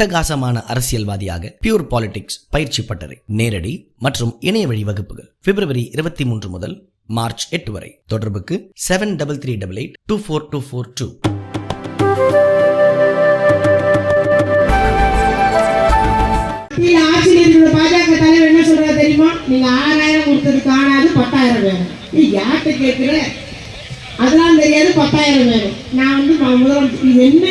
அட்டகாசமான அரசியல்வாதியாக pure politics பயிற்சி பட்டறை நேரடி மற்றும் இணைய வழி வகுப்புகள் பிப்ரவரி இருபத்தி மூன்று முதல் மார்ச் எட்டு வரை. தொடர்புக்கு seven double three double eight two four two four two கீழ ஆட்சியில் இருக்கிற பாஜக தலைவர் என்ன சொல்றாரு தெரியுமா? நீங்க ஆறாயிரம் கொடுத்தது காணாது பத்தாயிரம் வேணும். நீ யார்கிட்ட கேட்கிற? அதெல்லாம் தெரியாது பத்தாயிரம் வேறு நான் வந்து நான் முதலமைச்சர் இது என்ன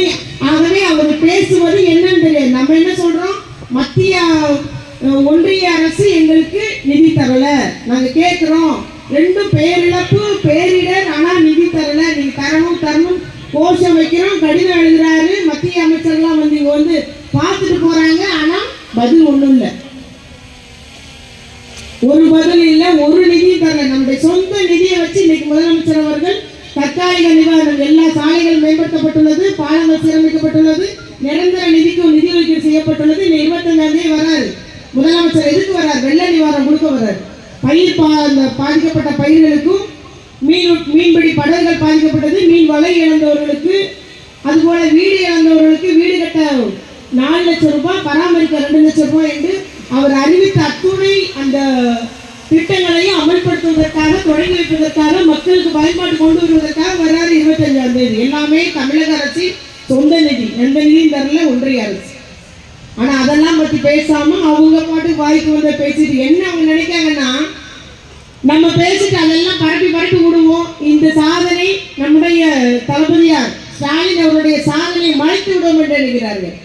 ஆகவே அவர் பேசுவது என்னன்னு தெரியாது. நம்ம என்ன சொல்றோம்? மத்திய ஒன்றிய அரசு எங்களுக்கு நிதி தரல. நாங்க கேட்கிறோம் ரெண்டும் பேரிழப்பு பேரிடர் ஆனா நிதி தரல. நீங்க தரணும் தரணும். கோஷம் வைக்கிறோம் கடிதம் எழுதுறாரு. மத்திய அமைச்சர்லாம் வந்து இங்க வந்து பார்த்துட்டு போறாங்க. ஆனா பதில் ஒண்ணும் இல்லை. ஒரு பதில் இல்லை ஒரு நிதியும் தரல. நம்முடைய சொந்த நிதியை வச்சு இன்னைக்கு முதலமைச்சர் அவர்கள் தற்காலிக நிவாரணம் எல்லா சாலைகள் மேம்படுத்தப்பட்டுள்ளது பாலங்கள் சீரமைக்கப்பட்டுள்ளது நிரந்தர நிதிக்கும் நிதி ஒதுக்கீடு செய்யப்பட்டுள்ளது. இந்த இருபத்தஞ்சாம் தேதி வராரு. முதலமைச்சர் எதுக்கு வராரு? வெள்ள நிவாரணம் கொடுக்க வர்றார் பயிர் பா அந்த பாதிக்கப்பட்ட பயிர்களுக்கும் மீன் மீன்பிடி படகுகள் பாதிக்கப்பட்டது மீன் வலை இழந்தவர்களுக்கு அதுபோல வீடு இழந்தவர்களுக்கு வீடு கட்ட நாலு லட்சம் ரூபாய் பராமரிக்க ரெண்டு லட்சம் ரூபாய் என்று அவர் அறிவித்த அத்துணை அந்த திட்டங்களையும் அமல்படுத்துவதற்காக தொடங்கி வைப்பதற்காக மக்களுக்கு பயன்பாடு கொண்டு வருவதற்காக வர்றாரு இருபத்தஞ்சாம் தேதி. எல்லாமே தமிழக அரசின் சொந்த நிதி எந்த நிதியும் தரல ஒன்றிய அரசு. ஆனா அதெல்லாம் பத்தி பேசாம அவங்க பாட்டு வாய்க்கு வந்த பேசிட்டு என்ன அவங்க நினைக்காங்கன்னா நம்ம பேசிட்டு அதெல்லாம் பரப்பி பரப்பி விடுவோம். இந்த சாதனை நம்முடைய தளபதியார் ஸ்டாலின் அவருடைய சாதனை மறைத்து விடும் என்று நினைக்கிறார்கள்.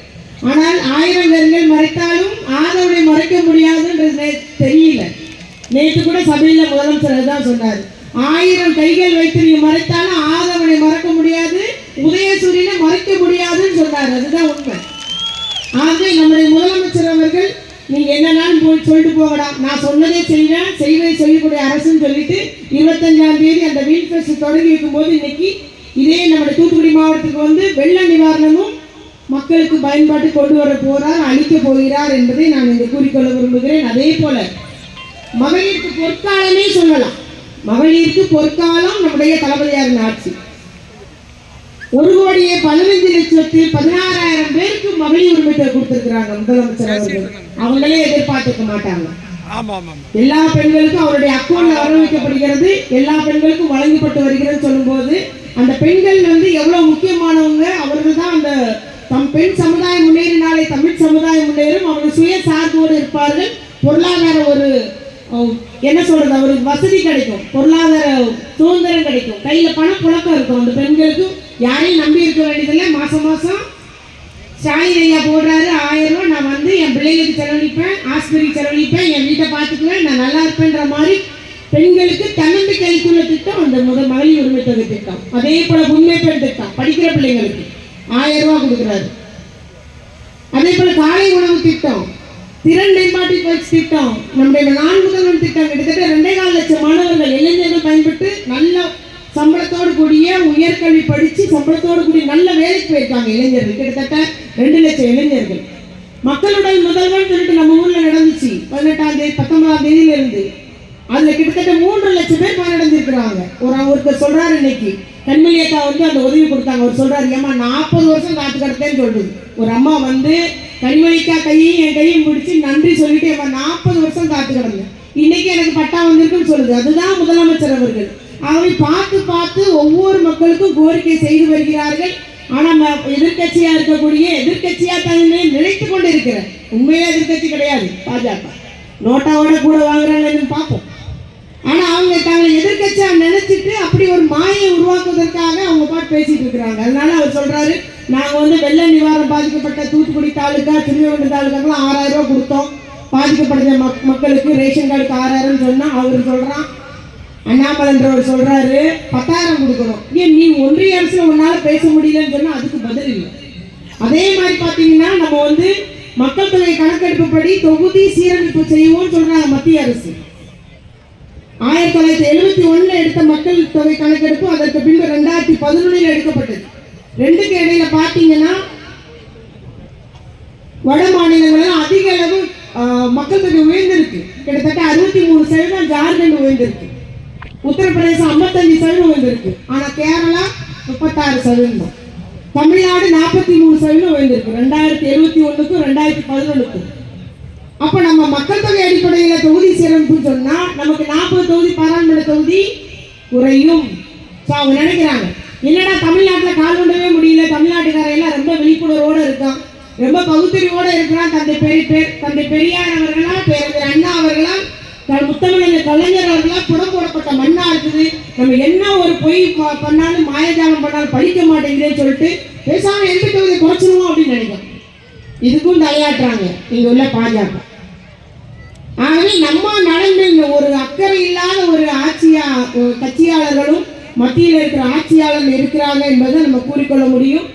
ஆனால் ஆயிரம் பேர்கள் மறைத்தாலும் ஆதவனை மறைக்க முடியாதுன்றது தெரியும் நேற்று கூட சபையில் முதலமைச்சர் அதுதான் சொன்னார். ஆயிரம் கைகள் வைத்து நீ மறைத்தாலும் ஆதவனை மறக்க முடியாது உதயசூரியனை மறைக்க முடியாதுன்னு சொன்னார். அதுதான் உண்மை. ஆகவே நம்முடைய முதலமைச்சர் அவர்கள் நீங்க என்னன்னாலும் போய் சொல்லிட்டு போகலாம் நான் சொன்னதே செய்வேன் செய்வதை செய்யக்கூடிய அரசுன்னு சொல்லிட்டு இருபத்தஞ்சாம் தேதி அந்த வீல் ஃபெஸ்ட் தொடங்கி வைக்கும்போது இன்னைக்கு இதே நம்முடைய தூத்துக்குடி மாவட்டத்துக்கு வந்து வெள்ள நிவாரணமும் மக்களுக்கு பயன்பாட்டு கொண்டு வர போறார் அளிக்க போகிறார் என்பதை நான் இந்த கூறிக்கொள்ள விரும்புகிறேன். அதே போல மகளிருக்கு பொற்காலமே சொல்லலாம். மகளிருக்கு பொற்காலம் நம்முடைய தளபதியாரின் ஆட்சி. ஒரு கோடியே பதினைஞ்சு லட்சத்தில் பதினாறாயிரம் பேருக்கு மகளிர் உரிமை தொகை கொடுத்திருக்கிறாங்க முதலமைச்சர் அவர்கள். அவங்களே எதிர்பார்த்துக்க மாட்டாங்க. எல்லா பெண்களுக்கும் அவருடைய அக்கௌண்ட்ல வரவைக்கப்படுகிறது எல்லா பெண்களுக்கும் வழங்கப்பட்டு வருகிறது சொல்லும்போது அந்த பெண்கள் வந்து எவ்வளவு முக்கியமானவங்க அவர்கள் தான் அந்த தம் பெண் சமுதாயம் முன்னேறினாலே தமிழ் சமுதாயம் முன்னேறும். அவர்கள் சுய சார்போடு இருப்பார்கள். பொருளாதார ஒரு என்ன சொல்றது அவருக்கு வசதி கிடைக்கும் பொருளாதார சுதந்திரம் கிடைக்கும். கையில பணப்புழக்கம் இருக்கும். அந்த பெண்களுக்கு யாரையும் நம்பி இருக்க வேண்டியதில்லை. மாசம் மாசம் ஸ்டாலின் ஐயா போடுறாரு ஆயிரம் ரூபா நான் வந்து என் பிள்ளைகளுக்கு செலவழிப்பேன் ஆஸ்பத்திரிக்கு செலவழிப்பேன் என் வீட்டை பார்த்துக்குவேன். நான் நல்லா இருப்பேன்ற மாதிரி பெண்களுக்கு தன்னம்பிக்கை அளித்துள்ள திட்டம் அந்த முதல் மகளிர் உரிமை தொகை திட்டம். அதே போல உண்மை பெண் திட்டம். படிக்கிற பிள்ளைங்களுக்கு ஆயிரம் ரூபா கொடுக்குறாரு. அதே போல காலை உணவு திட்டம். திறன் மேம்பாட்டு பயிற்சி திட்டம். நம்முடைய நான்கு முதல்வன் திட்டம் கிட்டத்தட்ட ரெண்டே கால் லட்சம் மாணவர்கள் இளைஞர்கள் பயன்பட்டு நல்ல சம்பளத்தோடு கூடிய உயர்கல்வி படித்து சம்பளத்தோடு கூடிய நல்ல வேலைக்கு போயிருக்காங்க இளைஞர்கள். கிட்டத்தட்ட ரெண்டு லட்சம் இளைஞர்கள். மக்களுடைய முதல்வன் சொல்லிட்டு நம்ம ஊர்ல நடந்துச்சு. பதினெட்டாம் தேதி பத்தொன்பதாம் தேதியில இருந்து அதுல கிட்டத்தட்ட மூன்று லட்சம் பேர் பயனடைஞ்சிருக்கிறாங்க ஒரு ஒருத்தர் சொல்றாரு இன்னைக்கு. கண்மணி அக்கா வந்து அந்த உதவி கொடுத்தாங்க. அவர் சொல்றாரு ஏமா நாற்பது வருஷம் காத்து கிடத்தேன்னு சொல்லுது. ஒரு அம்மா வந்து கனிமொழிக்கா கையையும் என் கையும் பிடிச்சி நன்றி சொல்லிட்டு ஏமா நாற்பது வருஷம் காத்து கிடந்தேன். இன்னைக்கு எனக்கு பட்டா வந்திருக்குன்னு சொல்லுது. அதுதான் முதலமைச்சர் அவர்கள். ஆகவே பார்த்து பார்த்து ஒவ்வொரு மக்களுக்கும் கோரிக்கை செய்து வருகிறார்கள். ஆனா எதிர்கட்சியா இருக்கக்கூடிய எதிர்கட்சியா தன்னை நினைத்து கொண்டு இருக்கிற உண்மையிலே எதிர்க்கட்சி கிடையாது பாஜக. நோட்டாவோட கூட வாங்குறாங்கன்னு பார்ப்போம். ஆனா அவங்க தாங்க எதிர்கட்சியா நினைச்சு அப்படி ஒரு மாயை உருவாக்குவதற்காக அவங்க பாட்டு பேசிட்டு இருக்கிறாங்க. அதனால அவர் சொல்றாரு நாங்க வந்து வெள்ள நிவாரணம் பாதிக்கப்பட்ட தூத்துக்குடி தாலுக்கா திருவண்ணாமலை தாலுக்காக்கெல்லாம் ஆறாயிரம் ரூபாய் கொடுத்தோம். பாதிக்கப்பட்ட மக் மக்களுக்கு ரேஷன் கார்டுக்கு ஆறாயிரம் சொன்னா அவர் சொல்றான். அண்ணாமலைன்றவர் சொல்றாரு பத்தாயிரம் கொடுக்கணும். ஏன் நீ ஒன்றிய அரசு உன்னால பேச முடியலன்னு சொன்னா அதுக்கு பதில் இல்லை. அதே மாதிரி பாத்தீங்கன்னா நம்ம வந்து மக்கள் தொகை கணக்கெடுப்புப்படி தொகுதி சீரமைப்பு செய்வோம்னு சொல்றாங்க மத்திய அரசு. ஆயிரத்தி தொள்ளாயிரத்தி எழுபத்தி ஒண்ணுல எடுத்த மக்கள் தொகை கணக்கெடுப்பு அதற்கு பின்பு ரெண்டாயிரத்தி பதினொன்னுல எடுக்கப்பட்டது. ரெண்டுக்கு இடையில பாத்தீங்கன்னா வட மாநிலங்களில் அதிக அளவு ஆஹ், மக்கள் தொகை உயர்ந்திருக்கு. கிட்டத்தட்ட அறுபத்தி மூணு சதவீதம் ஜார்க்கண்ட் உயர்ந்திருக்கு. உத்தரப்பிரதேசம் ஐம்பத்தஞ்சு சதவீதம் உயர்ந்திருக்கு. ஆனா கேரளா முப்பத்தாறு சதவீதம் தமிழ்நாடு நாற்பத்தி மூணு சதவீதம் உயர்ந்திருக்கு. ரெண்டாயிரத்தி எழுபத்தி ஒண்ணுக்கும் ரெண்டாயிரத்தி பதினொன்னுக்கும். அப்ப நம்ம மக்கள் தொகை அடிப்படையில தொகுதி சிறப்பு சொன்னா நமக்கு நாற்பது தொகுதி பாராளுமன்ற தொகுதி குறையும். ஸோ அவங்க நினைக்கிறாங்க என்னடா தமிழ்நாட்டில் கால் கொண்டவே முடியல? தமிழ்நாட்டுக்காரன் எல்லாம் ரொம்ப விழிப்புணர்வோட இருக்கான். ரொம்ப பகுத்தறிவோட இருக்கிறான். தந்தை பெரிய பேர் தந்தை பெரியார் அவர்களா பேரறிஞர் அண்ணா அவர்களா க- முத்தமிழர் கலைஞர் அவர்களா புடம் போடப்பட்ட மண்ணா இருக்குது. நம்ம என்ன ஒரு பொய் பண்ணாலும் மாயஜாலம் பண்ணாலும் படிக்க மாட்டேங்குதுன்னு சொல்லிட்டு பேசாம எந்த தொகுதியை குறைச்சிருவோம் அப்படின்னு நினைக்கிறோம். இதுக்கும் தலையாட்டுறாங்க. இங்கே உள்ள பாஜக. ஆகவே நம்ம நலன்கள் ஒரு அக்கறை இல்லாத ஒரு ஆட்சியா கட்சியாளர்களும் மத்தியில் இருக்கிற ஆட்சியாளர்கள் இருக்கிறாங்க என்பதை நம்ம கூறிக்கொள்ள முடியும்.